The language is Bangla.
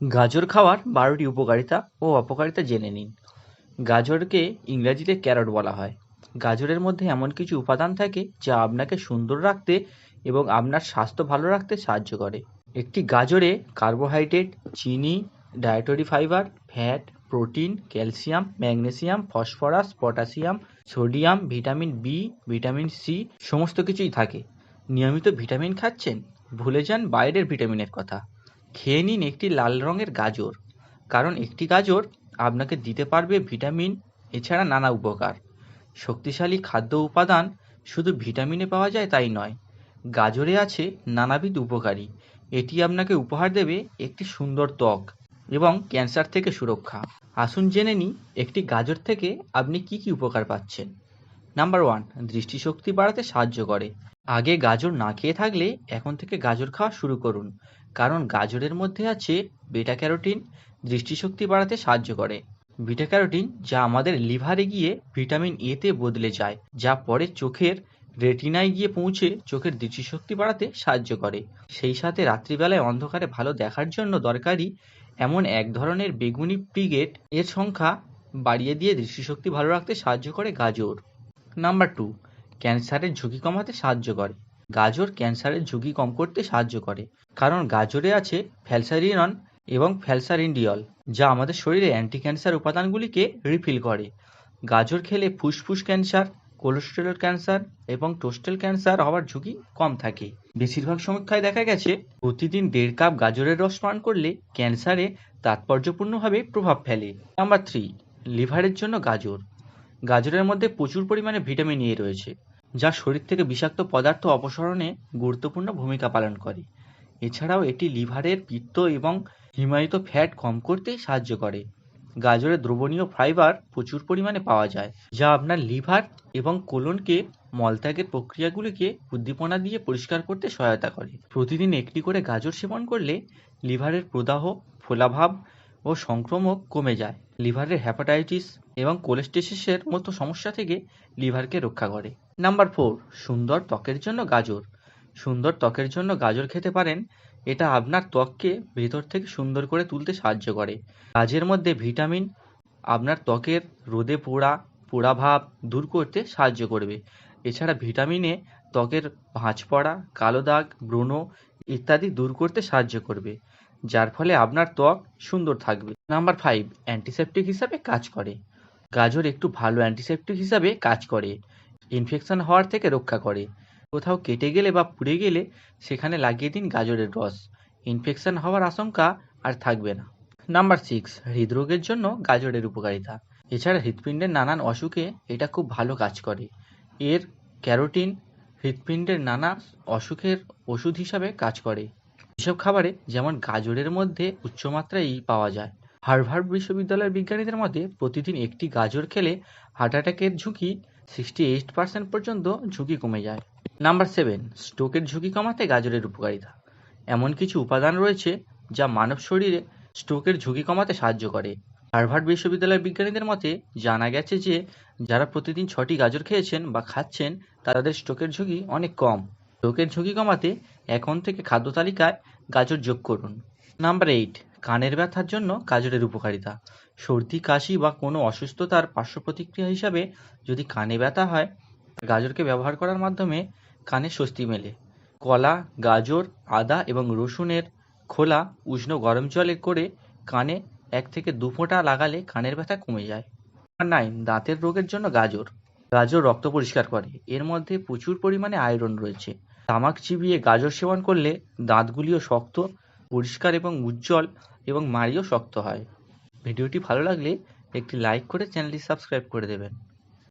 গাজর খাওয়ার বারোটি উপকারিতা ও অপকারিতা জেনে নিন। গাজরকে ইংরাজিতে ক্যারট বলা হয়। গাজরের মধ্যে এমন কিছু উপাদান থাকে যা আপনাকে সুন্দর রাখতে এবং আপনার স্বাস্থ্য ভালো রাখতে সাহায্য করে। একটি গাজরে কার্বোহাইড্রেট, চিনি, dietary fibre, fat, protein, calcium, magnesium, phosphorus potassium sodium, vitamin B, vitamin C সমস্ত কিছুই থাকে। নিয়মিত ভিটামিন খাচ্ছেন? ভুলে যান বাইরের ভিটামিনের কথা। খেয়ে নিন একটি লাল রঙের গাজর। কারণ একটি গাজর আপনাকে দিতে পারবে ভিটামিন, এছাড়া নানা উপকার। শক্তিশালী খাদ্য উপাদান শুধু ভিটামিনে পাওয়া যায় তাই নয়, গাজরে আছে নানাবিধ উপকারী। এটি আপনাকে উপহার দেবে একটি সুন্দর ত্বক এবং ক্যান্সার থেকে সুরক্ষা। আসুন জেনে নিই, একটি গাজর থেকে আপনি কি কি উপকার পাচ্ছেন। নাম্বার ওয়ান দৃষ্টিশক্তি বাড়াতে সাহায্য করে। আগে গাজর না খেয়ে থাকলে এখন থেকে গাজর খাওয়া শুরু করুন। কারণ গাজরের মধ্যে আছে বেটা ক্যারোটিন দৃষ্টিশক্তি বাড়াতে সাহায্য করে। বিটা ক্যারোটিন যা আমাদের লিভারে গিয়ে ভিটামিন এতে বদলে যায়, যা পরে চোখের রেটিনায় গিয়ে পৌঁছে চোখের দৃষ্টিশক্তি বাড়াতে সাহায্য করে। সেই সাথে রাত্রিবেলায় অন্ধকারে ভালো দেখার জন্য দরকারি এমন এক ধরনের বেগুনি ব্রিগেড এর সংখ্যা বাড়িয়ে দিয়ে দৃষ্টিশক্তি ভালো রাখতে সাহায্য করে গাজর। নাম্বার টু ক্যান্সারের ঝুঁকি কমাতে সাহায্য করে। গাজর ক্যান্সারের ঝুঁকি কম করতে সাহায্য করে। কারণ গাজরে আছে ফ্যালসারিনন এবং ফ্যালসারিনডিয়ল, যা আমাদের শরীরে অ্যান্টি ক্যান্সার উপাদানগুলিকে রিফিল করে। গাজর খেলে ফুসফুস ক্যান্সার কোলেস্টেরল ক্যান্সার এবং টোস্টেল ক্যান্সার হওয়ার ঝুঁকি কম থাকে। বেশিরভাগ সমীক্ষায় দেখা গেছে, প্রতিদিন দেড় কাপ গাজরের রস পান করলে ক্যান্সারে তাৎপর্যপূর্ণভাবে প্রভাব ফেলে। নাম্বার থ্রি লিভারের জন্য গাজর। গাজরের মধ্যে প্রচুর পরিমাণে ভিটামিন এ রয়েছে, যা শরীর থেকে বিষাক্ত পদার্থ অপসারণে গুরুত্বপূর্ণ ভূমিকা পালন করে। এছাড়াও এটি লিভারের পিত্ত এবং হিমায়িত ফ্যাট কম করতে সাহায্য করে। গাজরে দ্রবণীয় ফাইবার প্রচুর পরিমাণে পাওয়া যায়, যা আপনার লিভার এবং কোলনকে মলত্যাগের প্রক্রিয়াগুলিকে উদ্দীপনা দিয়ে পরিষ্কার করতে সহায়তা করে। প্রতিদিন একটি করে গাজর সেবন করলে লিভারের প্রদাহ, ফোলাভাব ও সংক্রমক কমে যায়। লিভারের হ্যাপাটাইটিস এবং কোলেস্টেসিসের মতো সমস্যা থেকে লিভারকে রক্ষা করে। নাম্বার ফোর সুন্দর ত্বকের জন্য গাজর। সুন্দর ত্বকের জন্য গাজর খেতে পারেন। এটা আপনার ত্বককে ভেতর থেকে সুন্দর করে তুলতে সাহায্য করে। গাজের মধ্যে ভিটামিন আপনার ত্বকের রোদে পোড়া পোড়া ভাব দূর করতে সাহায্য করবে। এছাড়া ভিটামিনে ত্বকের ভাঁজ পড়া, কালো দাগ, ব্রণ ইত্যাদি দূর করতে সাহায্য করবে। যার ফলে আপনার ত্বক সুন্দর থাকবে। নাম্বার ফাইভ অ্যান্টিসেপটিক হিসাবে কাজ করে। গাজর একটু ভালো অ্যান্টিসেপটিক হিসাবে কাজ করে। ইনফেকশন হওয়ার থেকে রক্ষা করে। কোথাও কেটে গেলে বা পুড়ে গেলে সেখানে লাগিয়ে দিন গাজরের রস। ইনফেকশন হওয়ার আশঙ্কা আর থাকবে না। নাম্বার সিক্স হৃদরোগের জন্য গাজরের উপকারিতা। এছাড়া হৃৎপিণ্ডের নানান অসুখে এটা খুব ভালো কাজ করে। এর ক্যারোটিন হৃৎপিণ্ডের নানা অসুখের ওষুধ হিসাবে কাজ করে। এসব খাবারে যেমন গাজরের মধ্যে উচ্চমাত্রায় এই পাওয়া যায়। হার্ভার্ড বিশ্ববিদ্যালয়ের বিজ্ঞানীদের মতে, প্রতিদিন একটি গাজর খেলে হার্ট অ্যাটাকের ঝুঁকি সিক্সটি এইট পার্সেন্ট পর্যন্ত ঝুঁকি কমে যায়। নাম্বার সেভেন স্ট্রোকের ঝুঁকি কমাতে গাজরের উপকারিতা। এমন কিছু উপাদান রয়েছে যা মানব শরীরে স্ট্রোকের ঝুঁকি কমাতে সাহায্য করে। হার্ভার্ড বিশ্ববিদ্যালয়ের বিজ্ঞানীদের মতে, জানা গেছে যে যারা প্রতিদিন ছটি গাজর খেয়েছেন বা খাচ্ছেন, তাদের স্ট্রোকের ঝুঁকি অনেক কম। স্ট্রোকের ঝুঁকি কমাতে এখন থেকে খাদ্য তালিকায় গাজর যোগ করুন। নাম্বার এইট কানের ব্যথার জন্য গাজরের উপকারিতা। সর্দি, কাশি বা কোনো অসুস্থতার পার্শ্ব প্রতিক্রিয়া হিসাবে যদি কানে ব্যথা হয়, গাজরকে ব্যবহার করার মাধ্যমে কানে স্বস্তি মেলে। কলা, গাজর, আদা এবং রসুনের খোলা, উষ্ণ গরম জলে করে কানে এক থেকে দু ফোঁটা লাগালে কানের ব্যথা কমে যায়। নাম্বার নাইন দাঁতের রোগের জন্য গাজর। গাজর রক্ত পরিষ্কার করে। এর মধ্যে প্রচুর পরিমাণে আয়রন রয়েছে। তামাক চিবিয়ে গাজর সেবন করলে দাঁতগুলিও শক্ত, পরিষ্কার এবং উজ্জ্বল এবং মাড়িও শক্ত হয়। ভিডিওটি ভালো লাগলে একটি লাইক করে চ্যানেলটি সাবস্ক্রাইব করে দেবেন।